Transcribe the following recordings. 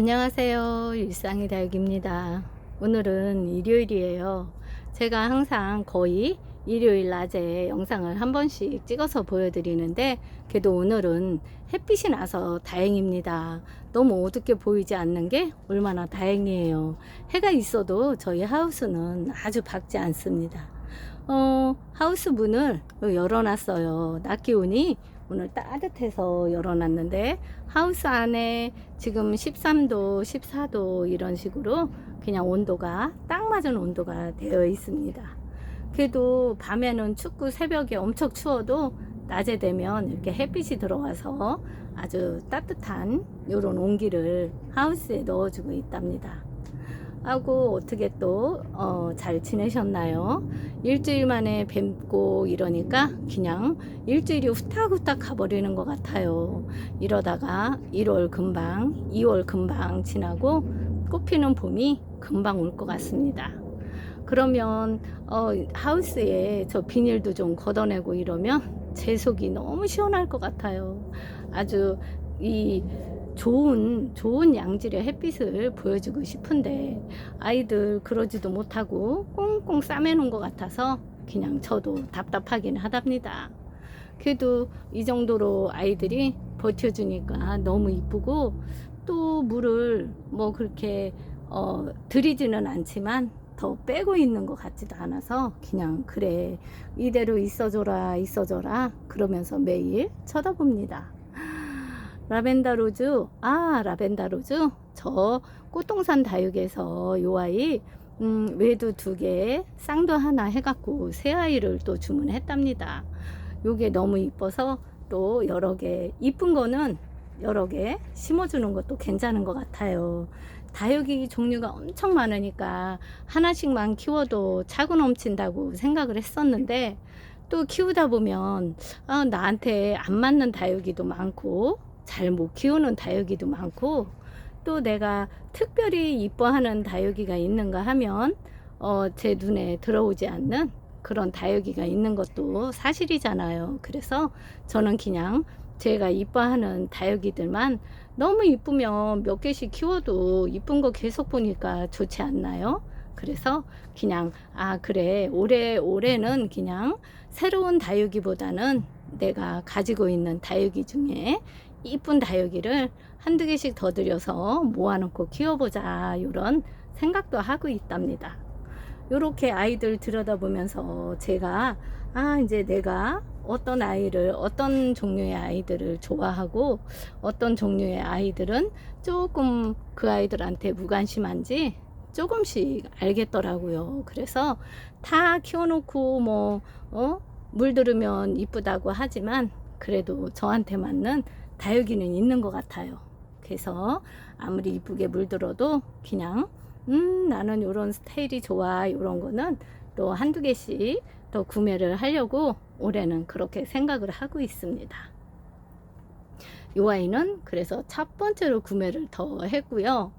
안녕하세요. 일상의 다육입니다. 오늘은 일요일이에요. 제가 항상 거의 일요일 낮에 영상을 한 번씩 찍어서 보여드리는데, 그래도 오늘은 햇빛이 나서 다행입니다. 너무 어둡게 보이지 않는 게 얼마나 다행이에요. 해가 있어도 저희 하우스는 아주 밝지 않습니다. 어, 하우스 문을 열어놨어요. 낮 기온이 오늘 따뜻해서 열어놨는데 하우스 안에 지금 13도, 14도 이런 식으로 그냥 온도가 딱 맞은 온도가 되어 있습니다. 그래도 밤에는 춥고 새벽에 엄청 추워도 낮에 되면 이렇게 햇빛이 들어와서 아주 따뜻한 이런 온기를 하우스에 넣어주고 있답니다. 하고 어떻게 또 어, 잘 지내셨나요? 일주일 만에 뵙고 이러니까 그냥 일주일이 후딱후딱 가버리는 것 같아요. 이러다가 1월 금방, 2월 금방 지나고 꽃피는 봄이 금방 올 것 같습니다. 그러면 어, 하우스에 저 비닐도 좀 걷어내고 이러면 제 속이 너무 시원할 것 같아요. 아주 이 좋은 좋은 양질의 햇빛을 보여주고 싶은데 아이들 그러지도 못하고 꽁꽁 싸매는 것 같아서 그냥 저도 답답하긴 하답니다. 그래도 이 정도로 아이들이 버텨주니까 너무 이쁘고 또 물을 뭐 그렇게 어, 들이지는 않지만 더 빼고 있는 것 같지도 않아서 그냥 그래 이대로 있어줘라 있어줘라 그러면서 매일 쳐다봅니다. 라벤더 로즈 아 라벤더 로즈 저 꽃동산 다육에서 요 아이 음, 외두 두 개, 쌍도 하나 해갖고 새 아이를 또 주문했답니다. 요게 너무 이뻐서 또 여러 개 이쁜 거는 여러 개 심어주는 것도 괜찮은 것 같아요. 다육이 종류가 엄청 많으니까 하나씩만 키워도 차고 넘친다고 생각을 했었는데 또 키우다 보면 아, 나한테 안 맞는 다육이도 많고 잘 못 키우는 다육이도 많고 또 내가 특별히 이뻐하는 다육이가 있는가 하면 어, 제 눈에 들어오지 않는 그런 다육이가 있는 것도 사실이잖아요. 그래서 저는 그냥 제가 이뻐하는 다육이들만 너무 이쁘면 몇 개씩 키워도 이쁜 거 계속 보니까 좋지 않나요? 그래서 그냥 아 그래 올해 올해는 그냥 새로운 다육이보다는 내가 가지고 있는 다육이 중에 이쁜 다육이를 한두 개씩 더 들여서 모아놓고 키워보자 이런 생각도 하고 있답니다. 이렇게 아이들 들여다보면서 제가 아 이제 내가 어떤 아이를 어떤 종류의 아이들을 좋아하고 어떤 종류의 아이들은 조금 그 아이들한테 무관심한지 조금씩 알겠더라고요. 그래서 다 키워놓고 뭐 어? 물들으면 이쁘다고 하지만 그래도 저한테 맞는 다육이는 있는 것 같아요. 그래서 아무리 이쁘게 물들어도 그냥 음 나는 이런 스타일이 좋아 이런 거는 또 한두 개씩 더 구매를 하려고 올해는 그렇게 생각을 하고 있습니다. 이 아이는 그래서 첫 번째로 구매를 더 했고요.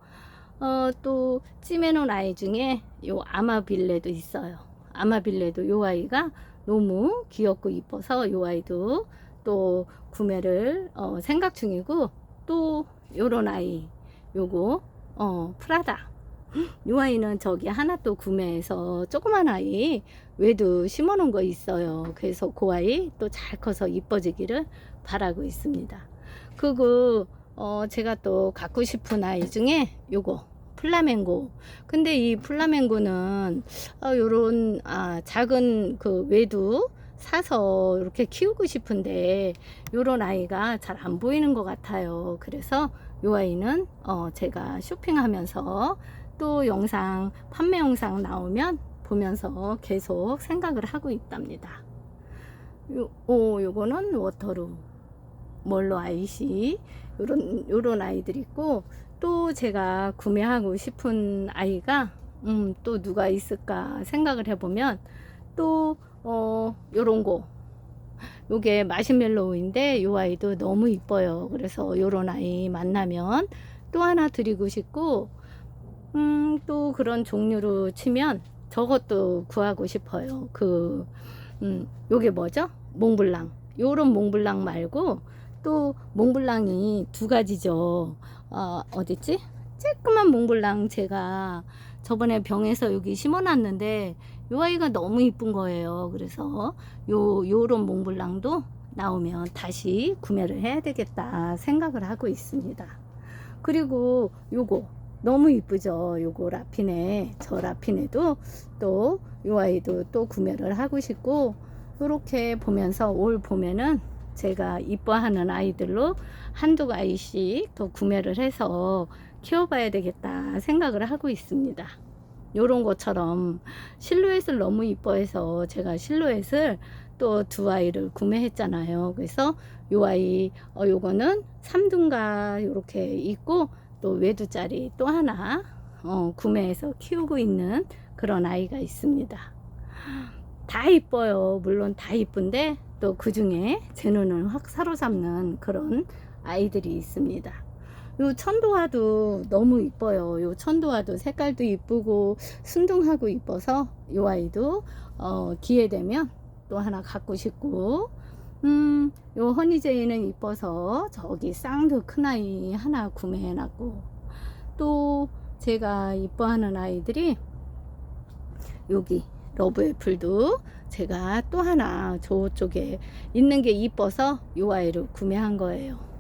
어, 또 찜해놓은 아이 중에 요 아마빌레도 있어요. 아마빌레도 요 아이가 너무 귀엽고 이뻐서 요 아이도 또 구매를 어, 생각 중이고 또 요런 아이 요거 어, 프라다 이 아이는 저기 하나 또 구매해서 조그만 아이 외도 심어 놓은 거 있어요. 그래서 그 아이 또 잘 커서 이뻐지기를 바라고 있습니다. 그리고 어 제가 또 갖고 싶은 아이 중에 요거 플라멩고. 근데 이 플라멩고는 어 요런 아 작은 그 외두 사서 이렇게 키우고 싶은데 요런 아이가 잘 안 보이는 것 같아요. 그래서 요 아이는 어 제가 쇼핑하면서 또 영상 판매 영상 나오면 보면서 계속 생각을 하고 있답니다. 요, 오, 요거는 워터루 멀로 아이시 요런 요런 아이들 있고 또 제가 구매하고 싶은 아이가 음, 또 누가 있을까 생각을 해보면 또 어, 요런 거 요게 마시멜로우인데 요 아이도 너무 이뻐요. 그래서 요런 아이 만나면 또 하나 드리고 싶고 음, 또 그런 종류로 치면 저것도 구하고 싶어요. 그, 음, 요게 뭐죠? 몽블랑. 요런 몽블랑 말고 또 몽블랑이 두 가지죠. 어, 어딨지? 쬐끄만 몽블랑 제가 저번에 병에서 여기 심어놨는데 요 아이가 너무 이쁜 거예요. 그래서 요 요런 몽블랑도 나오면 다시 구매를 해야 되겠다 생각을 하고 있습니다. 그리고 요거 너무 이쁘죠. 요거 라피네 저 라피네도 또 요 아이도 또 구매를 하고 싶고 요렇게 보면서 올 보면은 제가 이뻐하는 아이들로 한두 아이씩 더 구매를 해서 키워봐야 되겠다 생각을 하고 있습니다. 요런 것처럼 실루엣을 너무 이뻐해서 제가 실루엣을 또 두 아이를 구매했잖아요. 그래서 요 아이 어 요거는 삼둥가 요렇게 있고 또 외두짜리 또 하나 어 구매해서 키우고 있는 그런 아이가 있습니다. 다 이뻐요. 물론 다 이쁜데 또 그 중에 제 눈을 확 사로잡는 그런 아이들이 있습니다. 요 천도화도 너무 이뻐요. 요 천도화도 색깔도 이쁘고 순둥하고 이뻐서 요 아이도 어, 기회 되면 또 하나 갖고 싶고 음, 요 허니제이는 이뻐서 저기 쌍두 큰 아이 하나 구매해 놨고 또 제가 이뻐하는 아이들이 여기 러브 애플도 제가 또 하나 저쪽에 있는 게 이뻐서 요 아이를 구매한 거예요.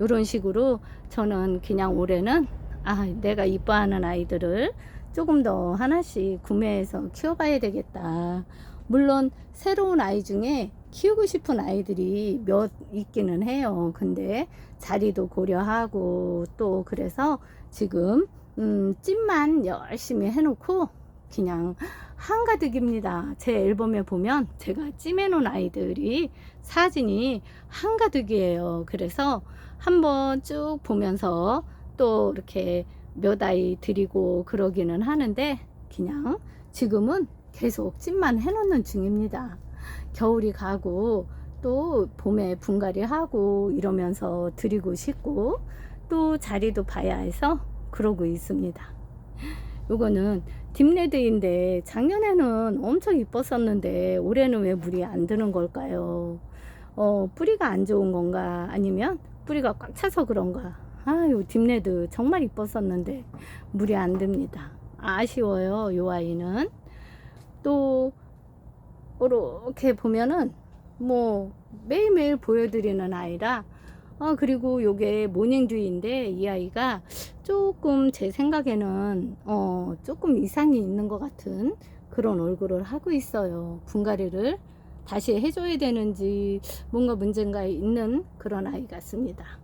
이런 식으로 저는 그냥 올해는 아 내가 이뻐하는 아이들을 조금 더 하나씩 구매해서 키워봐야 되겠다. 물론 새로운 아이 중에 키우고 싶은 아이들이 몇 있기는 해요. 근데 자리도 고려하고 또 그래서 지금 음, 찜만 열심히 해놓고 그냥 한가득입니다. 제 앨범에 보면 제가 찜해놓은 아이들이 사진이 한가득이에요. 그래서 한번 쭉 보면서 또 이렇게 몇 아이 드리고 그러기는 하는데 그냥 지금은 계속 찜만 해놓는 중입니다. 겨울이 가고 또 봄에 분갈이 하고 이러면서 드리고 싶고 또 자리도 봐야 해서 그러고 있습니다. 요거는 딥레드인데 작년에는 엄청 이뻤었는데 올해는 왜 물이 안 드는 걸까요? 어, 뿌리가 안 좋은 건가 아니면 뿌리가 꽉 차서 그런가? 아유 딥레드 정말 이뻤었는데 물이 안 듭니다. 아쉬워요 요 아이는 또 이렇게 보면은 뭐 매일매일 보여드리는 아이라 어, 그리고 요게 모닝듀인데 이 아이가 조금 제 생각에는 어, 조금 이상이 있는 것 같은 그런 얼굴을 하고 있어요. 분갈이를 다시 해줘야 되는지 뭔가 문제가 있는 그런 아이 같습니다.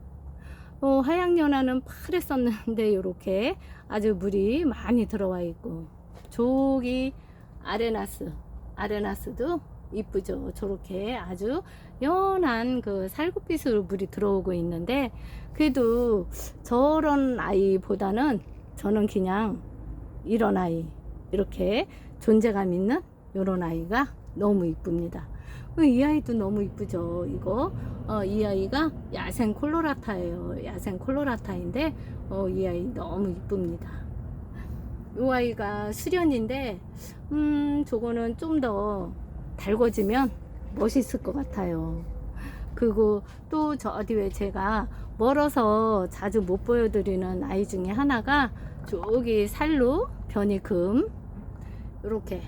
어, 하양연화는 파랬었는데 이렇게 아주 물이 많이 들어와 있고 저기 아레나스 아레나스도 이쁘죠. 저렇게 아주 연한 그 살구빛으로 물이 들어오고 있는데 그래도 저런 아이보다는 저는 그냥 이런 아이 이렇게 존재감 있는 이런 아이가 너무 이쁩니다. 이 아이도 너무 이쁘죠. 이거 어, 이 아이가 야생 콜로라타예요. 야생 콜로라타인데 어, 이 아이 너무 이쁩니다. 이 아이가 수련인데 음 저거는 좀 더 달궈지면 멋있을 것 같아요. 그리고 또 저 어디 왜 제가 멀어서 자주 못 보여드리는 아이 중에 하나가 저기 살로 변이금 이렇게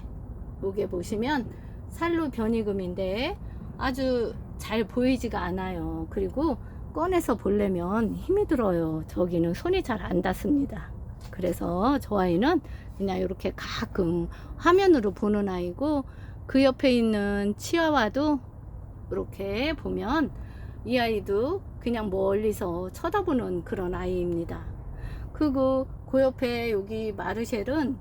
여기 보시면 살로 변이금인데 아주 잘 보이지가 않아요. 그리고 꺼내서 보려면 힘이 들어요. 저기는 손이 잘 안 닿습니다. 그래서 저 아이는 그냥 이렇게 가끔 화면으로 보는 아이고 그 옆에 있는 치아와도 이렇게 보면 이 아이도 그냥 멀리서 쳐다보는 그런 아이입니다. 그리고 그 옆에 여기 마르쉘은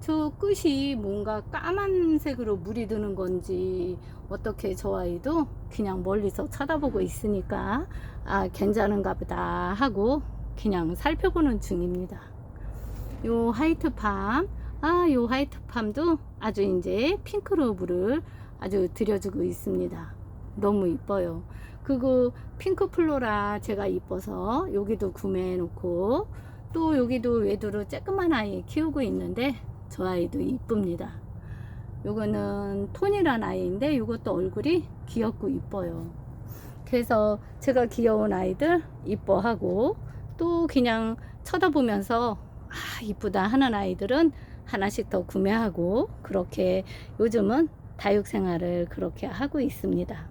저 끝이 뭔가 까만색으로 물이 드는 건지 어떻게 저 아이도 그냥 멀리서 쳐다보고 있으니까 아 괜찮은가 보다 하고 그냥 살펴보는 중입니다. 요 화이트팜 아요 화이트팜도 아주 이제 핑크로 물을 아주 들여주고 있습니다. 너무 이뻐요. 그리고 핑크 플로라 제가 이뻐서 여기도 구매해 놓고 또 여기도 외도로 쬐끄만 아이 키우고 있는데 저 아이도 이쁩니다. 요거는 톤이란 아이인데 이것도 얼굴이 귀엽고 이뻐요. 그래서 제가 귀여운 아이들 이뻐하고 또 그냥 쳐다보면서 아 이쁘다 하는 아이들은 하나씩 더 구매하고 그렇게 요즘은 다육 생활을 그렇게 하고 있습니다.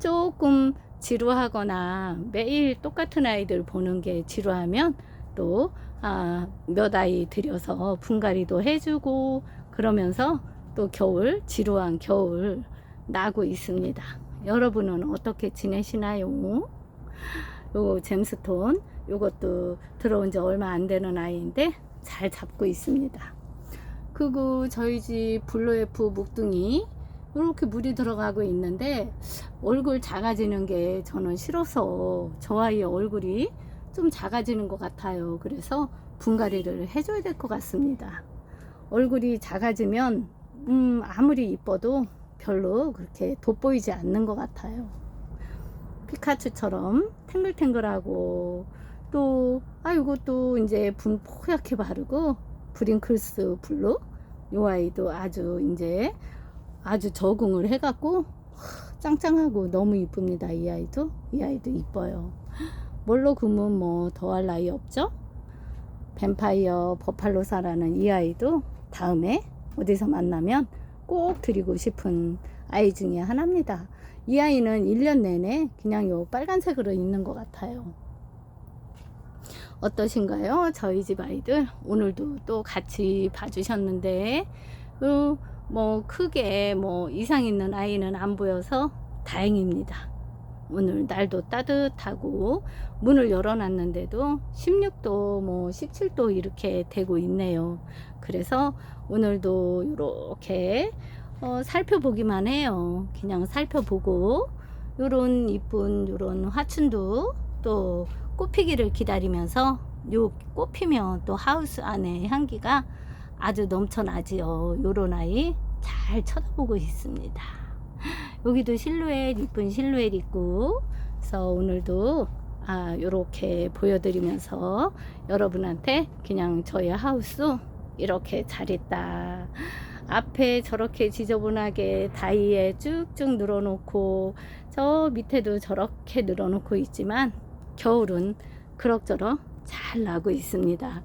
조금 지루하거나 매일 똑같은 아이들 보는 게 지루하면 또 아, 몇 아이 들여서 분갈이도 해주고 그러면서 또 겨울 지루한 겨울 나고 있습니다. 여러분은 어떻게 지내시나요? 요 잼스톤 요것도 들어온 지 얼마 안 되는 아이인데 잘 잡고 있습니다. 그리고 저희 집 블루에프 목둥이 이렇게 물이 들어가고 있는데 얼굴 작아지는 게 저는 싫어서 저 아이의 얼굴이 좀 작아지는 것 같아요. 그래서 분갈이를 해줘야 될 것 같습니다. 얼굴이 작아지면 음, 아무리 이뻐도 별로 그렇게 돋보이지 않는 것 같아요. 피카츄처럼 탱글탱글하고 또 아 이것도 이제 분 뽀얗게 바르고 브링클스 블루 요 아이도 아주 이제 아주 적응을 해갖고 짱짱하고 너무 이쁩니다. 이 아이도 이 아이도 이뻐요. 뭘로 금은 뭐 더할 나위 없죠? 뱀파이어 버팔로사라는 이 아이도 다음에 어디서 만나면 꼭 드리고 싶은 아이 중에 하나입니다. 이 아이는 1년 내내 그냥 요 빨간색으로 있는 것 같아요. 어떠신가요? 저희 집 아이들 오늘도 또 같이 봐주셨는데 어, 뭐 크게 뭐 이상 있는 아이는 안 보여서 다행입니다. 오늘 날도 따뜻하고 문을 열어놨는데도 16도 뭐 17도 이렇게 되고 있네요. 그래서 오늘도 이렇게 어, 살펴보기만 해요. 그냥 살펴보고 요런 이쁜 요런 화춘도 또 꽃피기를 기다리면서 요 꽃피면 또 하우스 안에 향기가 아주 넘쳐나지요. 요런 아이 잘 쳐다보고 있습니다. 여기도 실루엣 이쁜 실루엣 있고 그래서 오늘도 아 요렇게 보여드리면서 여러분한테 그냥 저희 하우스 이렇게 잘했다. 앞에 저렇게 지저분하게 다이에 쭉쭉 늘어놓고 저 밑에도 저렇게 늘어놓고 있지만 겨울은 그럭저럭 잘 나고 있습니다.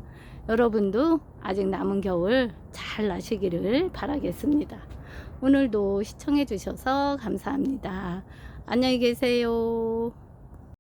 여러분도 아직 남은 겨울 잘 나시기를 바라겠습니다. 오늘도 시청해 주셔서 감사합니다. 안녕히 계세요.